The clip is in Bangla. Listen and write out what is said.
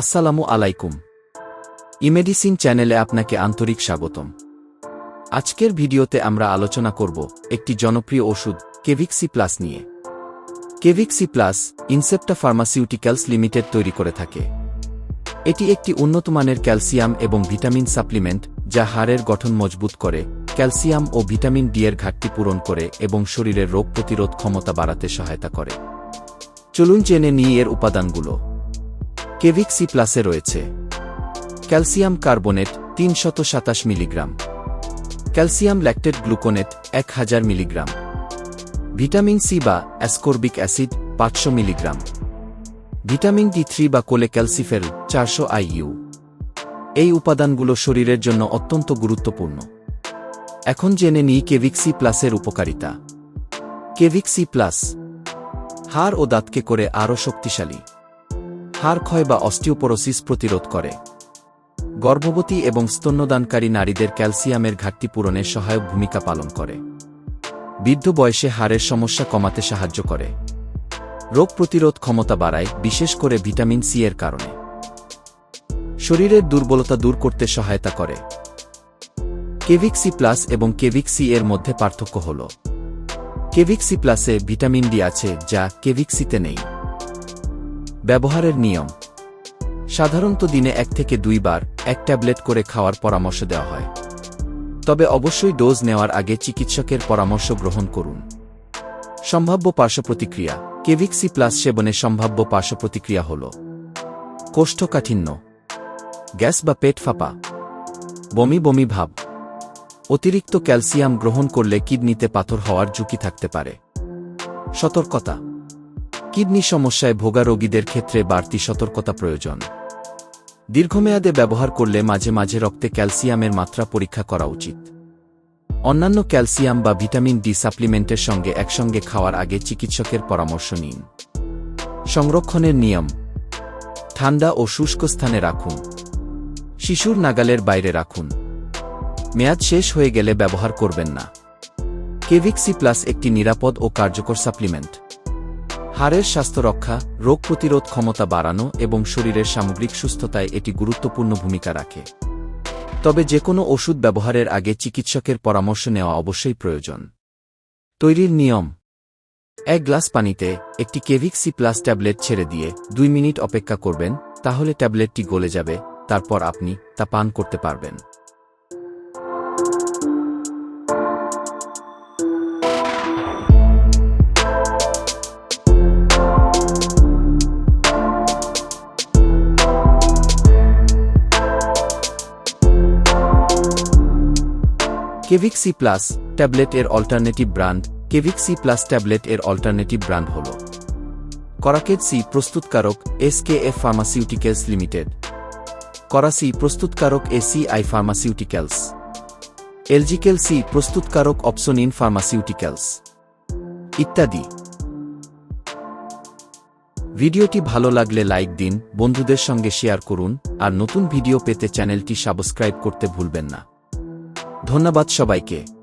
আসসালামু আলাইকুম। ইমেডিসিন চ্যানেলে আপনাকে আন্তরিক স্বাগতম। আজকের ভিডিওতে আমরা আলোচনা করব একটি জনপ্রিয় ওষুধ, কেভিক্সি প্লাস নিয়ে। Kevic C plus, Incepta pharmaceuticals limited তৈরি করে থাকে। এটি একটি উন্নতমানের ক্যালসিয়াম এবং ভিটামিন সাপ্লিমেন্ট, যা হাড়ের গঠন মজবুত করে, ক্যালসিয়াম ও ভিটামিন ডি এর ঘাটতি পূরণ করে এবং শরীরের রোগ প্রতিরোধ ক্ষমতা বাড়াতে সহায়তা করে। চলুন জেনে নিই এর উপাদানগুলো। কেভিক সি প্লাসে রয়েছে। ক্যালসিয়াম কার্বনেট তিনশত সাতাশ মিলিগ্রাম। ক্যালসিয়াম ল্যাকটেড গ্লুকোনেট এক হাজার মিলিগ্রাম। ভিটামিন সি বা অ্যাসকর্বিক অ্যাসিড পাঁচশো মিলিগ্রাম। ভিটামিন ডি থ্রি বা কোলে ক্যালসিফেল চারশো আইইউ। এই উপাদানগুলো শরীরের জন্য অত্যন্ত গুরুত্বপূর্ণ। এখন জেনে নিই কেভিক্সি প্লাসের উপকারিতা। কেভিক্সি প্লাস হাড় ও দাঁতকে করে আরও শক্তিশালী। ক্ষয় বা অস্টিওপোরোসিস প্রতিরোধ করে। গর্ভবতী এবং স্তন্যদানকারী নারীদের ক্যালসিয়ামের ঘাটতি পূরণে সহায়ক ভূমিকা পালন করে। বৃদ্ধ বয়সে হাড়ের সমস্যা কমাতে সাহায্য করে। রোগ প্রতিরোধ ক্ষমতা বাড়ায়, বিশেষ করে ভিটামিন সি এর কারণে। শরীরের দুর্বলতা দূর করতে সহায়তা করে। কেভিক সি প্লাস এবং কেভিক সি এর মধ্যে পার্থক্য হল। কেভিক সি প্লাসে ভিটামিন ডি আছে, যা কেভিক সিতে নেই। ব্যবহারের নিয়ম। সাধারণত দিনে এক থেকে দুইবার এক ট্যাবলেট করে খাওয়ার পরামর্শ দেওয়া হয়। তবে অবশ্যই ডোজ নেওয়ার আগে চিকিৎসকের পরামর্শ গ্রহণ করুন। সম্ভাব্য পার্শ্বপ্রতিক্রিয়া। কেভিক সি প্লাস সেবনে সম্ভাব্য পার্শ্বপ্রতিক্রিয়া হল কোষ্ঠকাঠিন্য, গ্যাস বা পেট ফাঁপা, বমি বমি ভাব, অতিরিক্ত ক্যালসিয়াম গ্রহণ করলে কিডনিতে পাথর হওয়ার ঝুঁকি থাকতে পারে। সতর্কতা। কিডনি সমস্যায় ভোগা রোগীদের ক্ষেত্রে বাড়তি সতর্কতা প্রয়োজন। দীর্ঘমেয়াদে ব্যবহার করলে মাঝে মাঝে রক্তে ক্যালসিয়ামের মাত্রা পরীক্ষা করা উচিত। অন্যান্য ক্যালসিয়াম বা ভিটামিন ডি সাপ্লিমেন্টের সঙ্গে একসঙ্গে খাওয়ার আগে চিকিৎসকের পরামর্শ নিন। সংরক্ষণের নিয়ম। ঠান্ডা ও শুষ্ক স্থানে রাখুন। শিশুর নাগালের বাইরে রাখুন। মেয়াদ শেষ হয়ে গেলে ব্যবহার করবেন না। কেভিক্সি প্লাস একটি নিরাপদ ও কার্যকর সাপ্লিমেন্ট। হাড়ের স্বাস্থ্য রক্ষা, রোগ প্রতিরোধ ক্ষমতা বাড়ানো এবং শরীরের সামগ্রিক সুস্থতায় এটি গুরুত্বপূর্ণ ভূমিকা রাখে। তবে যে কোনো ওষুধ ব্যবহারের আগে চিকিৎসকের পরামর্শ নেওয়া অবশ্যই প্রয়োজন। তৈরির নিয়ম। এক গ্লাস পানিতে একটি কেভিক সি প্লাস ট্যাবলেট ছেড়ে দিয়ে দুই মিনিট অপেক্ষা করবেন, তাহলে ট্যাবলেটটি গলে যাবে, তারপর আপনি তা পান করতে পারবেন। কেভিক সি প্লাস ট্যাবলেট এর alternative brand Kevic C plus tablet এর অল্টারনেটিভ ব্র্যান্ড হল করাকেট সি প্রস্তুতকারক এসকেএফ ফার্মাসিউটিক্যালস লিমিটেড করাসি প্রস্তুতকারক এসিআই ফার্মাসিউটিক্যালস এলজিকেল সি প্রস্তুতকারক অপসোনিন ফার্মাসিউটিক্যালস ইত্যাদি। ভিডিওটি ভালো লাগলে লাইক দিন, বন্ধুদের সঙ্গে শেয়ার করুন, আর নতুন ভিডিও পেতে চ্যানেলটি সাবস্ক্রাইব করতে ভুলবেন না। ধন্যবাদ সবাইকে।